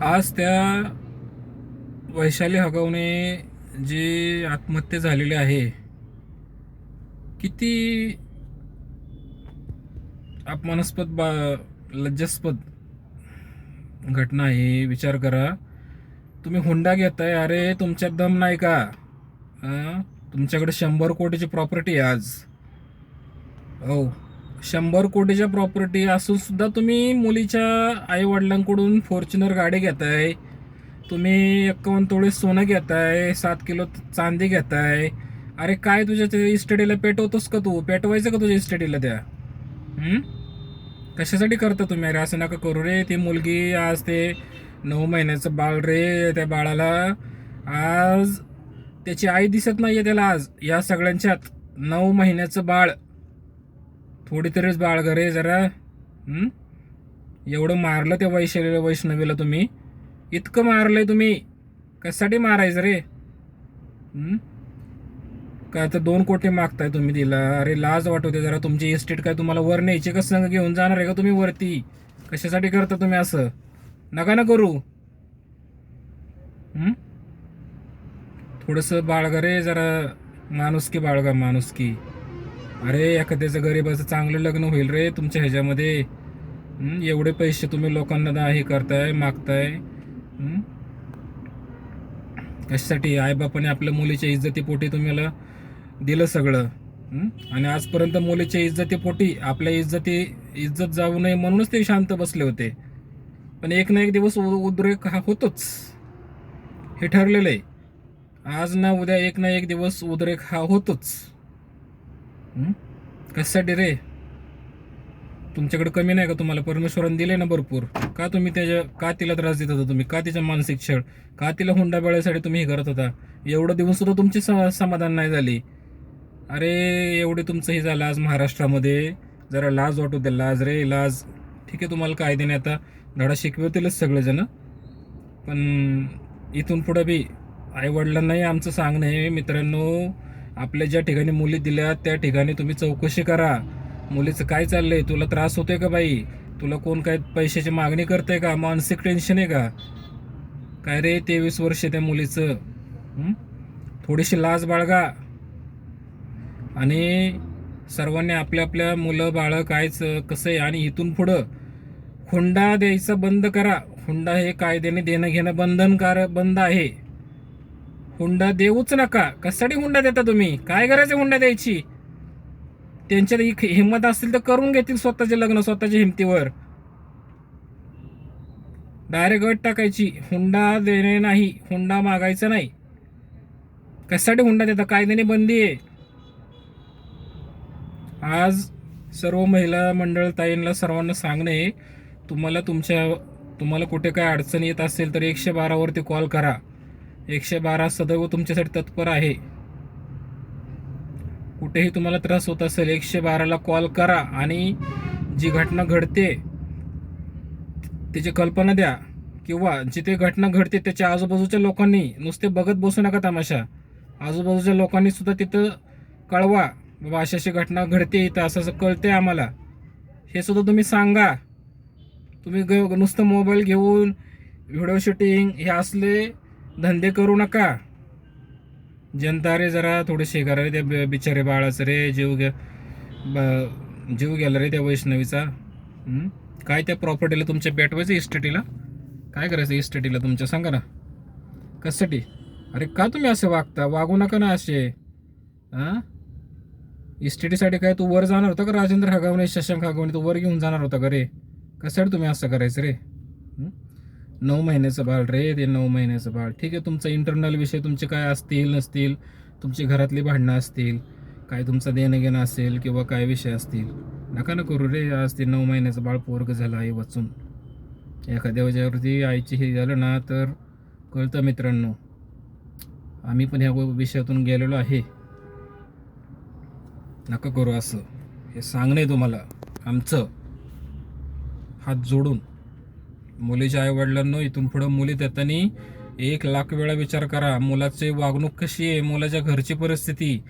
आज त्या वैशाली हगवणे जी आत्महत्या झालेली आहे किती अपमानास्पद बा लज्जास्पद घटना आहे. विचार करा. तुम्ही हुंडा घेताय. अरे तुमच्यात दम नाही का? तुमच्याकडे शंभर कोटीची प्रॉपर्टी आहे आज. हो. शंभर कोटीच्या प्रॉपर्टी असून सुद्धा तुम्ही मुलीच्या आई वडिलांकडून फॉर्च्युनर गाडी घेताय. तुम्ही एक्कावन्न तोळे सोनं घेताय सात किलो चांदी घेताय. अरे काय तुझ्या त्या इस्टडीला पेटवतोस का तू? पेटवायचं का तुझ्या इस्टडीला त्या? कशासाठी करता तुम्ही? अरे असं नका करू रे. ती मुलगी आज ते नऊ महिन्याचं बाळ रे. त्या बाळाला आज त्याची आई दिसत नाही आहे त्याला आज. या सगळ्यांच्यात नऊ महिन्याचं बाळ थोडी तरीच बाळ जरा एवढं मारलं त्या वैशालीला वैष्णवीला तुम्ही. इतकं मारलंय तुम्ही. कशासाठी मारायचं रे? काय तर दोन कोटी मागताय तुम्ही तिला? अरे लाज वाटवते जरा. तुमची इस्टेट काय तुम्हाला वर न्यायची का संघ घेऊन जाणार आहे का तुम्ही वरती? कशासाठी करता तुम्ही असं? नका ना करू. थोडंसं बाळगा रे जरा माणुसकी बाळगा माणुसकी. अरे एखाद्याचं गरीबाचं चांगलं लग्न होईल रे तुमच्या ह्याच्यामध्ये. एवढे पैसे तुम्ही लोकांना हे करताय मागताय. कशासाठी? आईबापाने आपल्या मुलीच्या इज्जतीपोटी तुम्हाला दिलं सगळं. आणि आजपर्यंत मुलीच्या इज्जतीपोटी आपल्या इज्जती इज्जत जाऊ नये म्हणूनच ते शांत बसले होते. पण एक ना एक दिवस उद्रेक हा होतोच. हे ठरलेलं आहे. आज ना उद्या एक ना एक दिवस उद्रेक हा होतोच. कशासाठी रे? तुमच्याकडे कमी नाही का तुम्हाला? परमेश्वरानं दिले ना भरपूर. का तुम्ही त्याच्या का तिला त्रास देत होता तुम्ही? का तिच्या मानसिक छळ? का तिला हुंडा बेळ्यासाठी तुम्ही हे करत होता? एवढं देऊन सुद्धा तुमची समाधान नाही झाली. अरे एवढे तुमचं हे झालं आज महाराष्ट्रामध्ये. जरा लाज वाटू द्या. लाज रे लाज. ठीक आहे तुम्हाला कायद्याने आता. धडा शिकवतीलच सगळेजण. पण इथून पुढं बी आईवडिलांनाही आमचं सांगणं आहे मित्रांनो आपल्या ज्या ठिकाणी मुली दिल्या त्या ठिकाणी तुम्ही चौकशी करा. मुलीचं काय चाललंय? तुला त्रास होतोय का बाई? तुला कोण काय पैशाची मागणी करतंय का? मानसिक टेन्शन आहे का? काय रे तेवीस वर्ष त्या मुलीचं? थोडीशी लाज बाळगा. आणि सर्वांनी आपल्या आपल्या मुलं बाळं कायच कसं आहे आणि इथून पुढं हुंडा द्यायचं बंद करा. हुंडा हे कायद्याने देणं घेणं बंधनकारक बंद आहे. हुंडा देऊच नका. कशासाठी हुंडा देता तुम्ही? काय करायचं हुंडा द्यायची? त्यांच्यात एक हिंमत असतील तर करून घेतील स्वतःचे लग्न स्वतःच्या हिमतीवर. डायरेक्ट गट टाकायची. हुंडा देणे नाही हुंडा मागायचा नाही. कशासाठी हुंडा देता? कायद्याने बंदी आहे. आज सर्व महिला मंडळ ताईंना सर्वांना सांगणे तुम्हाला तुमच्या तुम्हाला कुठे काय अडचण येत असेल तर एकशे बारावरती कॉल करा. एकशे बारा सदैव तुमच्यासाठी तत्पर आहे. कुठेही तुम्हाला त्रास होत असेल एकशे बाराला कॉल करा आणि जी घटना घडते त्याची कल्पना द्या. किंवा जिथे घटना घडते त्याच्या आजूबाजूच्या लोकांनी नुसते बघत बसू नका तमाशा. आजूबाजूच्या लोकांनी सुद्धा तिथं कळवा बाबा अशी अशी घटना घडते इथं असं असं कळते आम्हाला. हे सुद्धा तुम्ही सांगा. तुम्ही ग नुसतं मोबाईल घेऊन व्हिडिओ शूटिंग हे असले धंदे करू नका. जनता रे जरा थोडे शेगारा रे त्या बिचारे बाळाचं रे जीव घ्या ब- जीव गेला रे त्या वैष्णवीचा. काय त्या प्रॉपर्टीला तुमच्या पेटवायचं इस्टेटीला काय करायचं इस्टेटीला तुमच्या? सांगा ना. कशासाठी? अरे का तुम्ही असे वागता? वागू नका ना असे. हां इस्टेटीसाठी काय तू वर जाणार होता का राजेंद्र हगावणे शशांक हगावणे तू वर घेऊन जाणार होता का रे? कशासाठी तुम्ही असं करायचं रे? नऊ महिन्याचं बाळ रे ते नऊ महिन्याचं बाळ. ठीक आहे तुमचा इंटरनल विषय तुमचे काय असतील नसतील तुमची घरातली भांडणं असतील काय तुमचं देणं घेणं असेल किंवा काय विषय असतील. नका ना करू रे आज ते नऊ महिन्याचं बाळ पोरग झालं आई वाचून. एखाद्या वजावरती आईची हे झालं ना तर कळतं मित्रांनो. आम्ही पण ह्या विषयातून गेलेलो आहे. नका करू असं. हे सांगणं आहे तुम्हाला. आमचं हात जोडून. मुलीच्या आईवडिलांनो इथून पुढं मुली देताना एक लाख वेळा विचार करा. मुलाची वागणूक कशी आहे? मुलाच्या घरची परिस्थिती.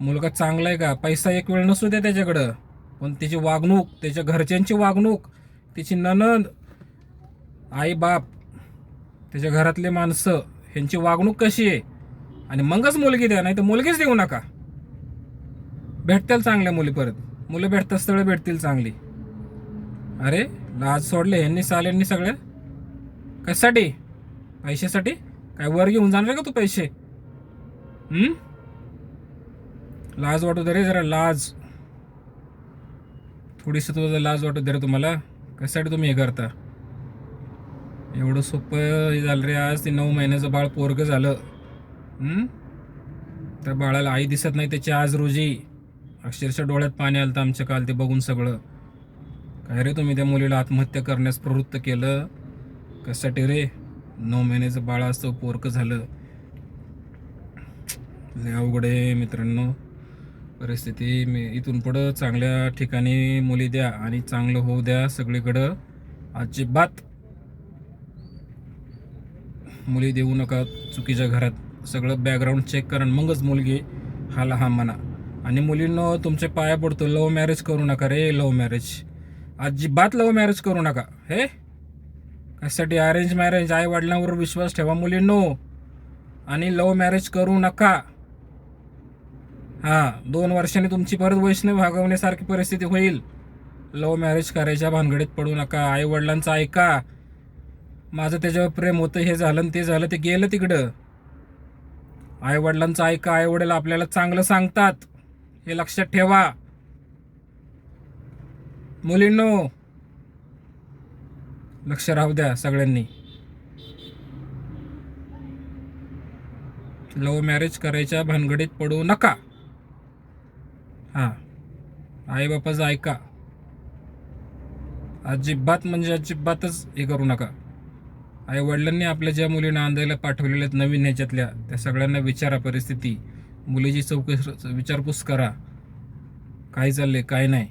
मुलगा चांगला आहे का? पैसा एक वेळ नसू द्या त्याच्याकडं. पण त्याची वागणूक त्याच्या घरच्यांची वागणूक त्याची ननंद आई बाप त्याच्या घरातले माणसं ह्यांची वागणूक कशी आहे? आणि मगच मुलगी द्या नाही तर मुलगीच देऊ नका. भेटतील चांगल्या मुली परत. मुलं भेटतात स्थळं भेटतील चांगली. अरे लाज सोडले ह्यांनी साल्यांनी सगळे? कशासाठी? पैशासाठी? काय वर घेऊन जाणार का तू पैसे? लाज वाटू दे रे जरा लाज. थोडीशी तुझं लाज वाटू दे रे तुम्हाला. कशासाठी तुम्ही हे करता? एवढं सोपं झालं रे आज ते नऊ महिन्याचं बाळ पोरग झालं. त्या बाळाला आई दिसत नाही त्याची आज रोजी. अक्षरशः डोळ्यात पाणी आलं तर आमच्या काल ते बघून सगळं. काय रे तुम्ही त्या मुलीला आत्महत्या करण्यास प्रवृत्त केलं? कशासाठी रे? नऊ महिन्याचं बाळ असतं पोरकं झालं. अवघड आहे मित्रांनो. परिस्थिती मी इथून पुढं चांगल्या ठिकाणी मुली द्या आणि चांगलं होऊ द्या सगळीकडं. अजिबात मुली देऊ नका चुकीच्या घरात. सगळं बॅकग्राऊंड चेक करा मगच मुलगी हा लहान म्हणा. आणि मुलींनो तुमचे पाया पडतो. लव्ह मॅरेज करू नका रे लव्ह मॅरेज अजिबात लव्ह मॅरेज करू नका. हे? कशासाठी अरेंज मॅरेज आई वडिलांवर विश्वास ठेवा मुलींनो. आणि लव्ह मॅरेज करू नका. हां दोन वर्षांनी तुमची परत वैष्णव भागवण्यासारखी परिस्थिती होईल. लव्ह मॅरेज करायच्या भानगडीत पडू नका. आई वडिलांचं ऐका. माझं त्याच्यावर प्रेम होतं हे झालं आणि ते झालं ते गेलं तिकडं. आई वडिलांचं ऐका आई वडील आपल्याला चांगलं सांगतात. हे लक्षात ठेवा. मुलींनो लक्ष राहू द्या सगळ्यांनी. लव्ह मॅरेज करायच्या भानगडीत पडू नका. हां. आई बापाचं ऐका. अजिबात म्हणजे अजिबातच हे करू नका. आई वडिलांनी आपल्या ज्या मुलींना आंध्याला पाठवलेल्या आहेत नवीन ह्याच्यातल्या त्या सगळ्यांना विचारा परिस्थिती. मुलीची चौकशी विचारपूस करा. काय चाललंय काय नाही.